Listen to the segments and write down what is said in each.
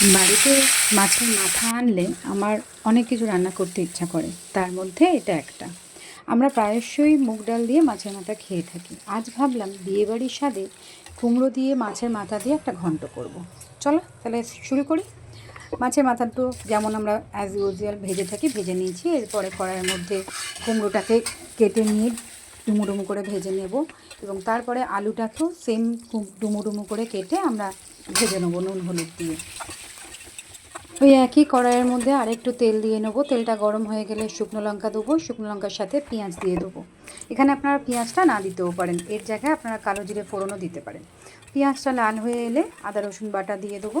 বাড়িতে মাছের মাথা আনলে আমার অনেক কিছু রান্না করতে ইচ্ছা করে। তার মধ্যে এটা একটা। আমরা প্রায়শই মুগ ডাল দিয়ে মাছের মাথা খেয়ে থাকি। আজ ভাবলাম বিয়েবাড়ির স্বাদে কুমড়ো দিয়ে মাছের মাথা দিয়ে একটা ঘন্ট করব। চলো, তাহলে শুরু করি। মাছের মাথা তো যেমন আমরা অ্যাজ ইউজুয়াল ভেজে থাকি, ভেজে নিয়েছি। এরপরে কড়াইয়ের মধ্যে কুমড়োটাকে কেটে নিয়ে ডুমো ডুমো করে ভেজে নেব এবং তারপরে আলুটাকেও সেম ডুমো ডুমো করে কেটে আমরা ভেজে নেব নুন, হলুদ দিয়ে। ওই একই কড়াইয়ের মধ্যে আরেকটু তেল দিয়ে নেব। তেলটা গরম হয়ে গেলে শুকনো লঙ্কা দেবো, শুকনো লঙ্কার সাথে পেঁয়াজ দিয়ে দেবো। এখানে আপনারা পেঁয়াজটা না দিতেও পারেন, এর জায়গায় আপনারা কালো জিরে ফোড়নও দিতে পারেন। পেঁয়াজটা লাল হয়ে এলে আদা, রসুন বাটা দিয়ে দেবো।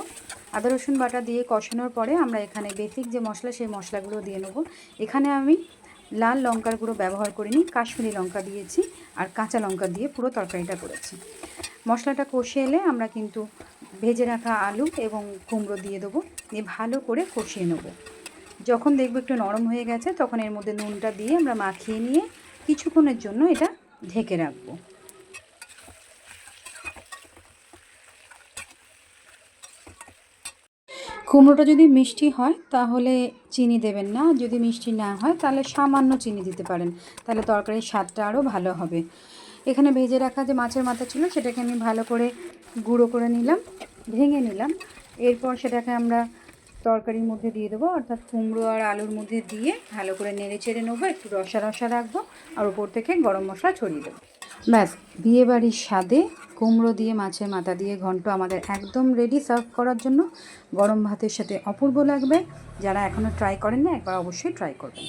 আদা, রসুন বাটা দিয়ে কষানোর পরে আমরা এখানে বেসিক যে মশলা, সেই মশলাগুলো দিয়ে নেব। এখানে আমি লাল লঙ্কার গুঁড়ো ব্যবহার করিনি, কাশ্মীরি লঙ্কা দিয়েছি আর কাঁচা লঙ্কা দিয়ে পুরো তরকারিটা করেছি। মশলাটা কষে এলে আমরা কিন্তু ভেজে রাখা আলু এবং কুমড়ো দিয়ে দেবো। দিয়ে ভালো করে কষিয়ে নেব। যখন দেখব একটু নরম হয়ে গেছে, তখন এর মধ্যে নুনটা দিয়ে আমরা মাখিয়ে নিয়ে কিছুক্ষণের জন্য এটা ঢেকে রাখব। কুমড়োটা যদি মিষ্টি হয়, তাহলে চিনি দেবেন না। যদি মিষ্টি না হয়, তাহলে সামান্য চিনি দিতে পারেন। তাহলে তরকারির স্বাদটা আরও ভালো হবে। এখানে ভেজে রাখা যে মাছের মাথা ছিল সেটাকে আমি ভালো করে গুঁড়ো করে নিলাম, ভেঙে নিলাম। এরপর সেটাকে আমরা তরকারির মধ্যে দিয়ে দেবো, অর্থাৎ কুমড়ো আর আলুর মধ্যে দিয়ে ভালো করে নেড়ে চেড়ে নেব, একটু রসা রসা রাখব আর উপর থেকে গরম মশলা ছড়িয়ে দেবো। ব্যাস বিয়েবাড়ির স্বাদে কুমড়ো দিয়ে মাছের মাথা দিয়ে ঘন্ট আমাদের একদম রেডি সার্ভ করার জন্য। গরম ভাতের সাথে অপূর্ব লাগবে। যারা এখনও ট্রাই করেন না একবার অবশ্যই ট্রাই করবেন।